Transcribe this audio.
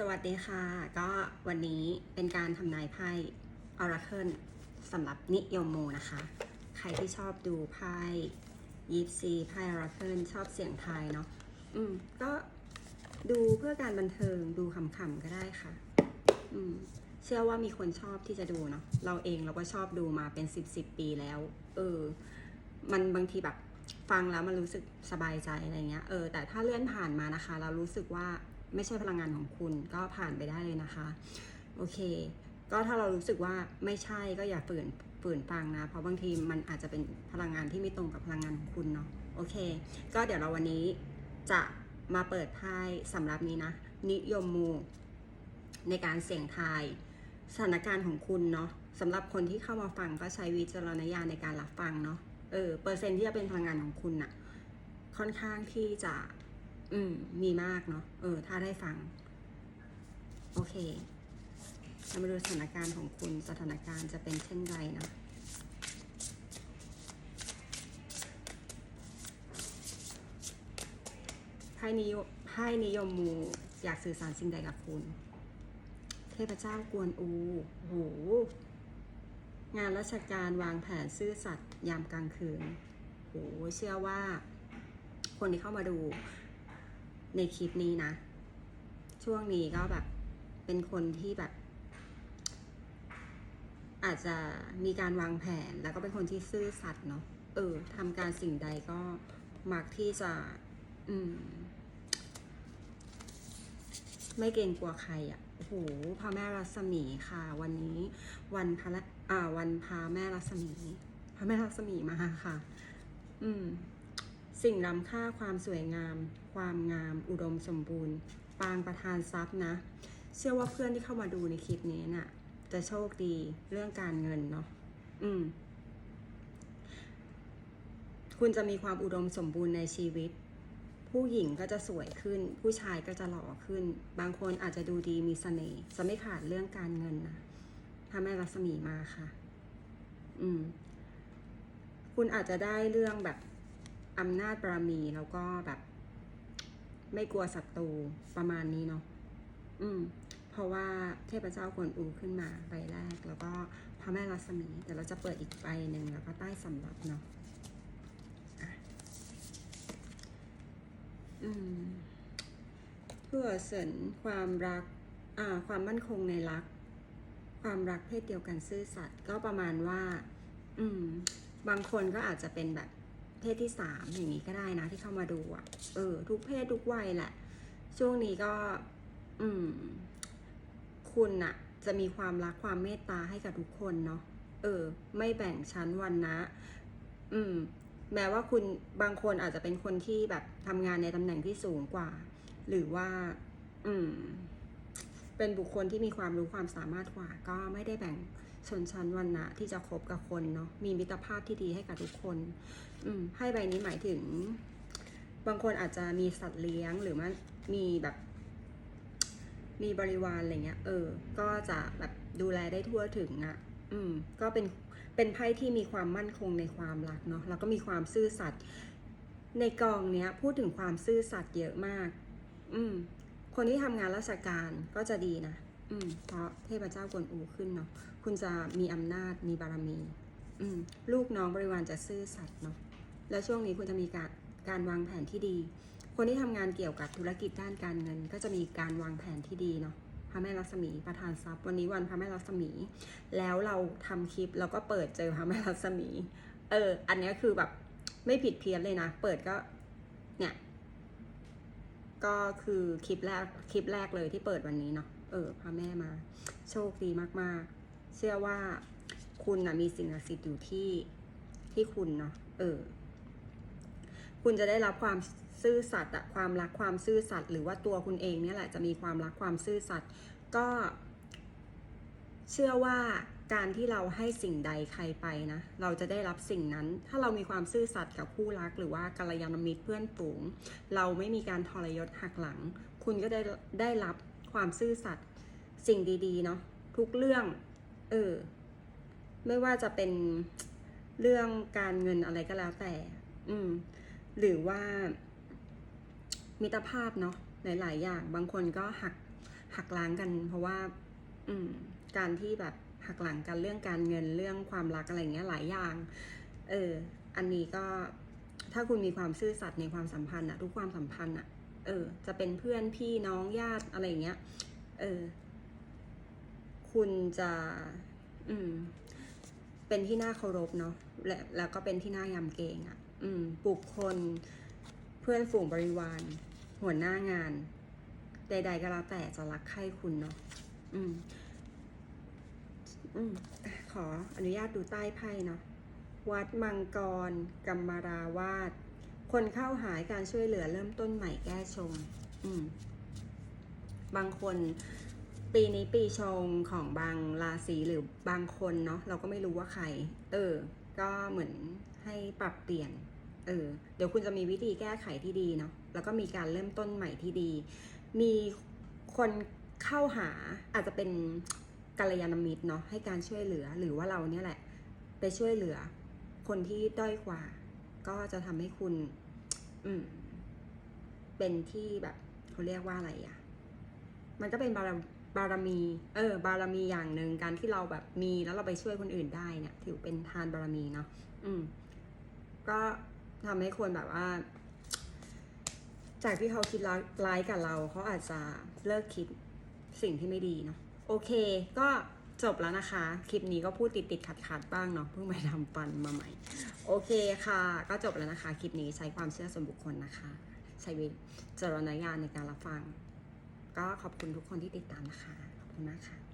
สวัสดีค่ะ ก็วันนี้เป็นการทำนายไพ่ Oracle สำหรับนิยมโมนะคะ ใครที่ชอบดูไพ่ยิปซีไพ่ Oracle ชอบเสียงไทยเนาะอืม ก็ดูเพื่อการบันเทิงดูขำๆก็ได้ค่ะ อืม เชื่อว่ามีคนชอบที่จะดูเนาะเราเองเราก็ชอบดูมาเป็นสิบสิบปีแล้ว เออ มันบางทีแบบฟังแล้วมันรู้สึกสบายใจอะไรเงี้ยเออแต่ถ้าเลื่อนผ่านมานะคะ เรารู้สึกว่า ไม่ใช่พลังงานของคุณก็ผ่านไปได้เลยนะคะ โอเค ก็ถ้าเรารู้สึกว่าไม่ใช่ก็อย่าฝืนฝืนฟังนะ เพราะบางทีมันอาจจะเป็นพลังงานที่ไม่ตรงกับพลังงานของคุณเนาะโอเค ก็เดี๋ยวเราวันนี้จะมาเปิดไพ่สำหรับนี้นะ นิยมมูในการเสี่ยงทายสถานการณ์ของคุณเนาะสำหรับคนที่เข้ามาฟังก็ใช้วิจารณญาณในการรับฟังเนาะเออเปอร์เซ็นต์ที่จะเป็นพลังงานของคุณน่ะค่อนข้างที่จะ อืม มีมากเนาะ เออ ถ้าได้ฟัง โอเคเรามาดูสถานการณ์ของคุณ สถานการณ์จะเป็นเช่นไรนะไพ่นิยมไพ่นิยมมูอยากสื่อสารสิ่งใดกับคุณ เทพเจ้ากวนอู โห งานราชการวางแผนซื่อสัตย์ยามกลางคืน โห เชื่อว่า คนที่เข้ามาดู ในคลิปนี้นะ ช่วงนี้ก็แบบ เป็นคนที่แบบ อาจจะมีการวางแผนแล้วก็เป็นคนที่ซื่อสัตย์เนาะเออทำการสิ่งใดก็มักที่จะ อืม ไม่เกรงกลัวใครอะ่ะโอ้โหพระแม่รัศมีค่ะ วันนี้วันพระละอ่า วันพระแม่รัศมีพระแม่รัศมีมาค่ะ อืม สิ่งล้ำค่าความสวยงาม ความงาม อุดมสมบูรณ์ ปางประทานทรัพย์นะ เชื่อว่าเพื่อนที่เข้ามาดูในคลิปนี้น่ะ จะโชคดีเรื่องการเงินเนาะอืม คุณจะมีความอุดมสมบูรณ์ในชีวิต ผู้หญิงก็จะสวยขึ้น ผู้ชายก็จะหล่อขึ้น บางคนอาจจะดูดีมีเสน่ห์จะไม่ขาดเรื่องการเงินนะพระแม่รัศมีมาค่ะ อืม คุณอาจจะได้เรื่องแบบ อำนาจบารมีแล้วก็แบบ ไม่กลัวศัตรูประมาณนี้เนาะอืม เพราะว่าเทพเจ้ากวนอูขึ้นมาใบแรก แล้วก็พระแม่รัศมีเดี๋ยวเราจะเปิดอีกใบหนึ่งแล้วก็ใต้สำรับเนาะอืมเพื่อเสริญความรัก อ่า ความมั่นคงในรัก ความรักเพศเดียวกันซื่อสัตย์ก็ประมาณว่า อืม บางคนก็อาจจะเป็นแบบ เพศที่สามอย่างนี้ก็ได้นะ ที่เข้ามาดูอะ เออ ทุกเพศทุกวัยแหละ ช่วงนี้ก็ อืม คุณน่ะจะมีความรักความเมตตาให้กับทุกคนเนาะเออ ไม่แบ่งชั้นวันนะอืม แม้ว่าคุณบางคนอาจจะเป็นคนที่แบบทำงานในตำแหน่งที่สูงกว่า หรือว่า อืม เป็นบุคคลที่มีความรู้ความสามารถกว่า ก็ไม่ได้แบ่ง ชนชั้นวรรณะที่จะคบกับคนเนาะมีมิตรภาพที่ดีให้กับทุกคน อืมให้ใบนี้หมายถึง บางคนอาจจะมีสัตว์เลี้ยงหรือว่ามีแบบ มีบริวารอะไรเงี้ย เออ ก็จะแบบดูแลได้ทั่วถึงอะ่ะ อืม ก็เป็นเป็นไพ่ที่มีความมั่นคงในความรักเนาะแล้วก็มีความซื่อสัตย์ในกองเนี้ย พูดถึงความซื่อสัตย์เยอะมาก อืม คนที่ทำงานราชการก็จะดีนะ อืมเพราะเทพเจ้ากวนอูขึ้นเนาะคุณจะมีอำนาจมีบารมี อืมลูกน้องบริวารจะซื่อสัตย์เนาะแล้วช่วงนี้คุณจะมีการการวางแผนที่ดี คนที่ทำงานเกี่ยวกับธุรกิจด้านการเงิน ก็จะมีการวางแผนที่ดีเนาะพระแม่ลักษมีประธานทรัพย์วันนี้วันพระแม่ลักษมี แล้วเราทำคลิปแล้วก็เปิดเจอพระแม่ลักษมี เออ อันนี้คือแบบไม่ผิดเพี้ยนเลยนะ เปิดก็เนี่ย ก็คือคลิปแรกคลิปแรกเลยที่เปิดวันนี้เนาะเออพระแม่มา โชคดีมากๆ เชื่อว่าคุณนะมีสิ่งศักดิ์สิทธิ์อยู่ที่ที่คุณเนาะเออ คุณจะได้รับความซื่อสัตย์อะความรักความซื่อสัตย์หรือว่าตัวคุณเองเนี่ยแหละจะมีความรักความซื่อสัตย์ก็เชื่อว่า การที่เราให้สิ่งใดใครไปนะ เราจะได้รับสิ่งนั้น ถ้าเรามีความซื่อสัตย์กับคู่รัก หรือว่ากัลยาณมิตรเพื่อนฝูง เราไม่มีการทรยศหักหลัง คุณก็ได้ได้รับความซื่อสัตย์สิ่งดีๆเนาะทุกเรื่อง เออ ไม่ว่าจะเป็นเรื่องการเงินอะไรก็แล้วแต่ อืม หรือว่า มิตรภาพเนาะหลาย ๆ อย่าง บางคนก็หักหักล้างกัน เพราะว่า อืม การที่แบบ หักหลังกันเรื่องการเงินเรื่องความรักอะไรเงี้ยหลายอย่าง เออ อันนี้ก็ถ้าคุณมีความซื่อสัตย์ในความสัมพันธ์อะทุกความสัมพันธ์อะเออ จะเป็นเพื่อนพี่น้องญาติอะไรเงี้ย เออ คุณจะ อืม เป็นที่น่าเคารพเนาะและแล้วก็เป็นที่น่ายำเกรงอะ่ะ อืม บุคคล เพื่อนฝูงบริวาร หัวหน้างาน ใด ๆ ก็แล้วแต่จะรักใคร่คุณเนาะอืม อืมขออนุญาตดูใต้ไพ่เนาะวัดมังกรกรรมราวาสคนเข้าหายการช่วยเหลือเริ่มต้นใหม่แก้ชง อืม บางคนปีนี้ปีชงของบางราศีหรือบางคนเนาะเราก็ไม่รู้ว่าใคร เออ ก็เหมือนให้ปรับเปลี่ยน เออ เดี๋ยวคุณจะมีวิธีแก้ไขที่ดีเนาะแล้วก็มีการเริ่มต้นใหม่ที่ดี มีคนเข้าหาอาจจะเป็น กัลยาณมิตรเนาะให้การช่วยเหลือหรือว่าเราเนี่ยแหละ ไปช่วยเหลือ คนที่ด้อยกว่า ก็จะทำให้คุณ อืม เป็นที่แบบเขาเรียกว่าอะไรอะมันก็เป็นบารบารมี เออ บารมีอย่างหนึ่งการที่เราแบบมีแล้วเราไปช่วยคนอื่นได้เนี่ย ถือเป็นทานบารมีเนาะอืม ก็ทำให้คนแบบว่า จากที่เขาคิดร้ายกับเราเขาอาจจะเลิกคิดสิ่งที่ไม่ดีเนาะ โอเค ก็จบแล้วนะคะ คลิปนี้ก็พูดติดติดขัดขัดบ้างเนาะ เพิ่งไปทำฟันมาใหม่ โอเคค่ะ ก็จบแล้วนะคะ คลิปนี้ใช้ความเชื่อส่วนบุคคลนะคะ ใช้วิจารณญาณในการรับฟัง ก็ขอบคุณทุกคนที่ติดตามนะคะ ขอบคุณมากค่ะ